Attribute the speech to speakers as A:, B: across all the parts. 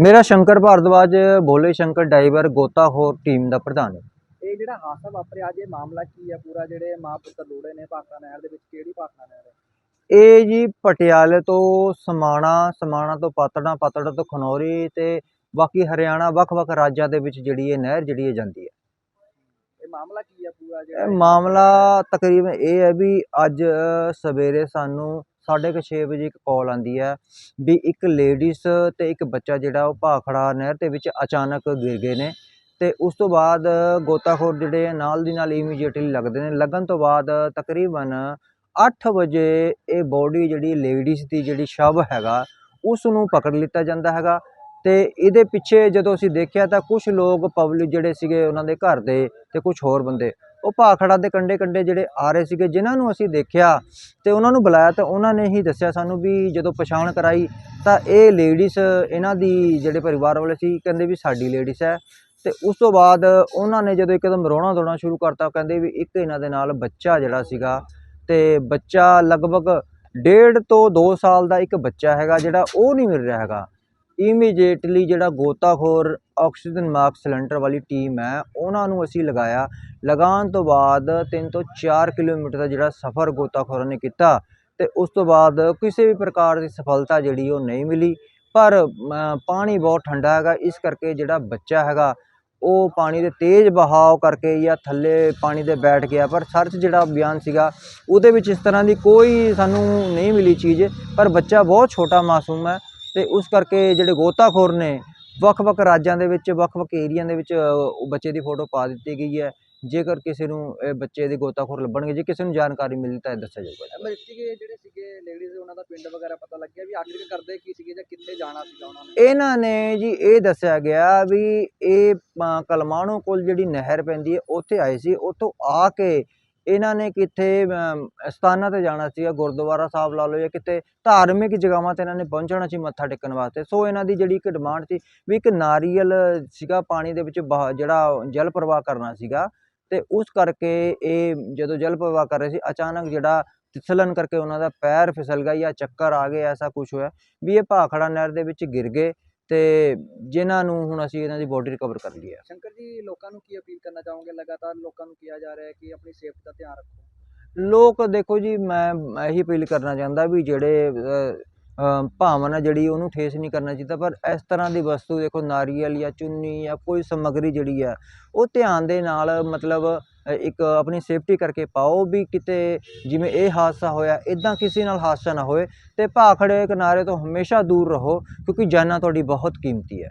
A: ਮੇਰਾ ਸ਼ੰਕਰ ਭਾਰਦਵਾਜ ਭੋਲੇ ਸ਼ੰਕਰ ਡਾਈਵਰ ਗੋਤਾਖੋਰ ਟੀਮ ਦਾ ਪ੍ਰਧਾਨ ਹੈ।
B: ਇਹ ਜਿਹੜਾ ਹਾਦਸਾ ਵਾਪਰਿਆ ਅੱਜ ਇਹ ਮਾਮਲਾ ਕੀ ਹੈ ਪੂਰਾ ਜਿਹੜੇ ਮਾਂ ਪੁੱਤਰ ਲੋੜੇ ਨੇ ਭਾਖੜਾ ਨਹਿਰ ਦੇ ਵਿੱਚ ਕਿਹੜੀ ਭਾਖੜਾ ਨਹਿਰ ਹੈ?
A: ਇਹ ਜੀ ਪਟਿਆਲੇ ਤੋਂ ਸਮਾਣਾ ਸਮਾਣਾ ਤੋਂ ਪਾਤੜਾ ਪਾਤੜਾ ਤੋਂ ਖਨੌਰੀ ਤੇ ਬਾਕੀ ਹਰਿਆਣਾ ਵੱਖ-ਵੱਖ ਰਾਜਾਂ ਦੇ ਵਿੱਚ ਜਿਹੜੀ ਇਹ ਨਹਿਰ ਜਿਹੜੀ ਇਹ ਜਾਂਦੀ ਹੈ।
B: ਇਹ ਮਾਮਲਾ ਕੀ ਹੈ ਪੂਰਾ
A: ਇਹ
B: ਜਿਹੜਾ
A: ਮਾਮਲਾ ਤਕਰੀਬਨ ਇਹ ਹੈ ਵੀ ਅੱਜ ਸਵੇਰੇ ਸਾਨੂੰ 6:30 ਵਜੇ ਇੱਕ ਕਾਲ ਆਉਂਦੀ ਹੈ ਵੀ ਇੱਕ ਲੇਡੀਜ਼ ਅਤੇ ਇੱਕ ਬੱਚਾ ਜਿਹੜਾ ਉਹ ਭਾਖੜਾ ਨਹਿਰ ਦੇ ਵਿੱਚ ਅਚਾਨਕ ਗਿਰ ਗਏ ਨੇ ਅਤੇ ਉਸ ਤੋਂ ਬਾਅਦ ਗੋਤਾਖੋਰ ਜਿਹੜੇ ਨਾਲ ਦੀ ਨਾਲ ਇਮੀਡੀਏਟਲੀ ਲੱਗਦੇ ਨੇ। ਲੱਗਣ ਤੋਂ ਬਾਅਦ ਤਕਰੀਬਨ ਅੱਠ ਵਜੇ ਇਹ ਬੋਡੀ ਜਿਹੜੀ ਲੇਡੀਜ਼ ਦੀ ਜਿਹੜੀ ਸ਼ਵ ਹੈਗਾ ਉਸ ਨੂੰ ਪਕੜ ਲਿੱਤਾ ਜਾਂਦਾ ਹੈਗਾ ਤੇ ਇਹਦੇ ਪਿੱਛੇ ਜਦੋਂ ਅਸੀਂ ਦੇਖਿਆ ਤਾਂ ਕੁਝ ਲੋਕ ਪਬਲਿਕ ਜਿਹੜੇ ਸੀਗੇ ਉਹਨਾਂ ਦੇ ਘਰ ਦੇ ਤੇ ਕੁਝ ਹੋਰ ਬੰਦੇ ਉਹ ਭਾਖੜਾ ਦੇ ਕੰਡੇ ਕੰਡੇ ਜਿਹੜੇ ਆ ਰਹੇ ਸੀਗੇ, ਜਿਨ੍ਹਾਂ ਨੂੰ ਅਸੀਂ ਦੇਖਿਆ ਤੇ ਉਹਨਾਂ ਨੂੰ ਬੁਲਾਇਆ ਤਾਂ ਉਹਨਾਂ ਨੇ ਹੀ ਦੱਸਿਆ ਸਾਨੂੰ ਵੀ ਜਦੋਂ ਪਛਾਣ ਕਰਾਈ ਤਾਂ ਇਹ ਲੇਡੀਜ਼ ਇਹਨਾਂ ਦੀ ਜਿਹੜੇ ਪਰਿਵਾਰ ਵਾਲੇ ਸੀ, ਕਹਿੰਦੇ ਵੀ ਸਾਡੀ ਲੇਡੀਜ਼ ਹੈ। ਤੇ ਉਸ ਤੋਂ ਬਾਅਦ ਉਹਨਾਂ ਨੇ ਜਦੋਂ ਇੱਕਦਮ ਰੋਣਾ ਧੋਣਾ ਸ਼ੁਰੂ ਕਰਤਾ ਕਹਿੰਦੇ ਵੀ ਇੱਕ ਇਹਨਾਂ ਦੇ ਨਾਲ ਬੱਚਾ ਜਿਹੜਾ ਸੀਗਾ ਤੇ ਬੱਚਾ ਲਗਭਗ ਡੇਢ ਤੋਂ 2 ਸਾਲ ਦਾ ਇੱਕ ਬੱਚਾ ਹੈਗਾ ਜਿਹੜਾ ਉਹ ਨਹੀਂ ਮਿਲ ਰਿਹਾ ਹੈਗਾ। ਇਮੀਡੀਏਟਲੀ ਜਿਹੜਾ ਗੋਤਾਖੋਰ ਆਕਸੀਜਨ ਮਾਸਕ ਸਿਲੰਡਰ ਵਾਲੀ ਟੀਮ ਹੈ। ਉਹਨਾਂ ਨੂੰ ਅਸੀਂ ਲਗਾਇਆ। ਲਗਾਉਣ ਤੋਂ ਬਾਅਦ 3 ਤੋਂ 4 ਕਿਲੋਮੀਟਰ ਦਾ ਜਿਹੜਾ ਸਫ਼ਰ ਗੋਤਾਖੋਰਾਂ ਨੇ ਕੀਤਾ ਅਤੇ ਉਸ ਤੋਂ ਬਾਅਦ ਕਿਸੇ ਵੀ ਪ੍ਰਕਾਰ ਦੀ ਸਫਲਤਾ ਜਿਹੜੀ ਉਹ ਨਹੀਂ ਮਿਲੀ। ਪਰ ਪਾਣੀ ਬਹੁਤ ਠੰਡਾ ਹੈਗਾ। ਇਸ ਕਰਕੇ ਜਿਹੜਾ ਬੱਚਾ ਹੈਗਾ, ਉਹ ਪਾਣੀ ਦੇ ਤੇਜ਼ ਬਹਾਅ ਕਰਕੇ ਜਾਂ ਥੱਲੇ ਪਾਣੀ ਦੇ ਬੈਠ ਗਿਆ। ਪਰ ਸਰਚ ਜਿਹੜਾ ਅਭਿਆਨ ਸੀਗਾ, ਉਹਦੇ ਵਿੱਚ ਇਸ ਤਰ੍ਹਾਂ ਦੀ ਕੋਈ ਸਾਨੂੰ ਨਹੀਂ ਮਿਲੀ ਚੀਜ਼। ਪਰ ਬੱਚਾ ਬਹੁਤ ਛੋਟਾ ਮਾਸੂਮ ਹੈ ਤੇ ਉਸ ਕਰਕੇ ਜਿਹੜੇ ਗੋਤਾਖੋਰ ਨੇ ਵੱਖ-ਵੱਖ ਰਾਜਾਂ ਦੇ ਵਿੱਚ ਵੱਖ-ਵੱਖ ਏਰੀਆ ਦੇ ਵਿੱਚ ਬੱਚੇ ਦੀ ਫੋਟੋ ਪਾ ਦਿੱਤੀ ਗਈ ਹੈ। ਜੇਕਰ ਕਿਸੇ ਨੂੰ ਇਹ ਬੱਚੇ ਦੇ ਗੋਤਾਖੋਰ ਲੱਭਣਗੇ ਜੇ ਕਿਸੇ ਨੂੰ ਜਾਣਕਾਰੀ ਮਿਲੀ ਤਾਂ ਇਹ ਦੱਸਿਆ ਜਾਊਗਾ
B: ਮ੍ਰਿਤਕ ਜਿਹੜੇ ਸੀਗੇ ਲੇਡੀਜ਼ ਉਹਨਾਂ ਦਾ ਪਿੰਡ ਵਗੈਰਾ ਪਤਾ ਲੱਗਿਆ ਵੀ ਆਖਿਰ ਕਰਦੇ ਕੀ ਸੀਗੇ ਜਾਂ ਕਿੱਥੇ ਜਾਣਾ ਸੀਗਾ ਉਹਨਾਂ ਨੇ?
A: ਇਹਨਾਂ ਨੇ ਜੀ ਇਹ ਦੱਸਿਆ ਗਿਆ ਵੀ ਇਹ ਕਲਮਾਣੂ ਕੋਲ ਜਿਹੜੀ ਨਹਿਰ ਪੈਂਦੀ ਹੈ ਉੱਥੇ ਆਏ ਸੀ। ਉੱਥੋਂ ਆ ਕੇ ਇਹਨਾਂ ਨੇ ਕਿੱਥੇ ਸਥਾਨਾਂ ਤੇ ਜਾਣਾ ਸੀਗਾ, ਗੁਰਦੁਆਰਾ ਸਾਹਿਬ ਲਾ ਲਓ ਜਾਂ ਕਿਤੇ ਧਾਰਮਿਕ ਜਗ੍ਹਾਵਾਂ ਤੇ ਇਹਨਾਂ ਨੇ ਪਹੁੰਚਣਾ ਸੀ ਮੱਥਾ ਟੇਕਣ ਵਾਸਤੇ। ਸੋ ਇਹਨਾਂ ਦੀ ਜਿਹੜੀ ਇੱਕ ਡਿਮਾਂਡ ਸੀ ਵੀ ਇੱਕ ਨਾਰੀਅਲ ਸੀਗਾ ਪਾਣੀ ਦੇ ਵਿੱਚ ਬਹਾ- ਜਿਹੜਾ ਜਲ ਪ੍ਰਵਾਹ ਕਰਨਾ ਸੀਗਾ ਤੇ ਉਸ ਕਰਕੇ ਇਹ ਜਦੋਂ ਜਲ ਪ੍ਰਵਾਹ ਕਰ ਰਹੇ ਸੀ, ਅਚਾਨਕ ਜਿਹੜਾ ਫਿਸਲਣ ਕਰਕੇ ਉਹਨਾਂ ਦਾ ਪੈਰ ਫਿਸਲ ਗਿਆ ਜਾਂ ਚੱਕਰ ਆ ਗਏ ਐਸਾ ਕੁਝ ਹੋਇਆ ਵੀ ਇਹ ਭਾਖੜਾ ਨਹਿਰ ਦੇ ਵਿੱਚ ਗਿਰ ਗਏ। ਤੇ ਜਿਨ੍ਹਾਂ ਨੂੰ ਹੁਣ ਅਸੀਂ ਇਹਨਾਂ ਦੀ ਬੋਡੀ ਰਿਕਵਰ ਕਰ ਲਈ ਹੈ
B: ਸ਼ੰਕਰ ਜੀ ਲੋਕਾਂ ਨੂੰ ਕੀ ਅਪੀਲ ਕਰਨਾ ਚਾਹੋਗੇ? ਲਗਾਤਾਰ ਲੋਕਾਂ ਨੂੰ ਕਿਹਾ ਜਾ ਰਿਹਾ ਹੈ ਕਿ ਆਪਣੀ ਸੇਫਟੀ ਦਾ ਧਿਆਨ ਰੱਖੋ।
A: ਲੋਕ ਦੇਖੋ ਜੀ ਮੈਂ ਇਹੀ ਅਪੀਲ ਕਰਨਾ ਚਾਹੁੰਦਾ ਵੀ ਜਿਹੜੇ ਭਾਵਨਾ ਜਿਹੜੀ ਉਹਨੂੰ ਠੇਸ ਨਹੀਂ ਕਰਨਾ ਚਾਹੀਦਾ, ਪਰ ਇਸ ਤਰ੍ਹਾਂ ਦੀ ਵਸਤੂ ਦੇਖੋ, ਨਾਰੀਅਲ ਜਾਂ ਚੁੰਨੀ ਜਾਂ ਕੋਈ ਸਮੱਗਰੀ ਜਿਹੜੀ ਆ, ਉਹ ਧਿਆਨ ਦੇ ਨਾਲ ਮਤਲਬ ਇੱਕ ਆਪਣੀ ਸੇਫਟੀ ਕਰਕੇ ਪਾਓ ਵੀ ਕਿਤੇ ਜਿਵੇਂ ਇਹ ਹਾਦਸਾ ਹੋਇਆ ਇਦਾਂ ਕਿਸੇ ਨਾਲ ਹਾਦਸਾ ਨਾ ਹੋਏ ਤੇ ਭਾਖੜੇ ਕਿਨਾਰੇ ਤੋਂ ਹਮੇਸ਼ਾ ਦੂਰ ਰਹੋ, ਕਿਉਂਕਿ ਜਾਨਾਂ ਤੁਹਾਡੀ ਬਹੁਤ ਕੀਮਤੀ ਹੈ।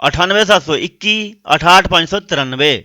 C: 98721 68593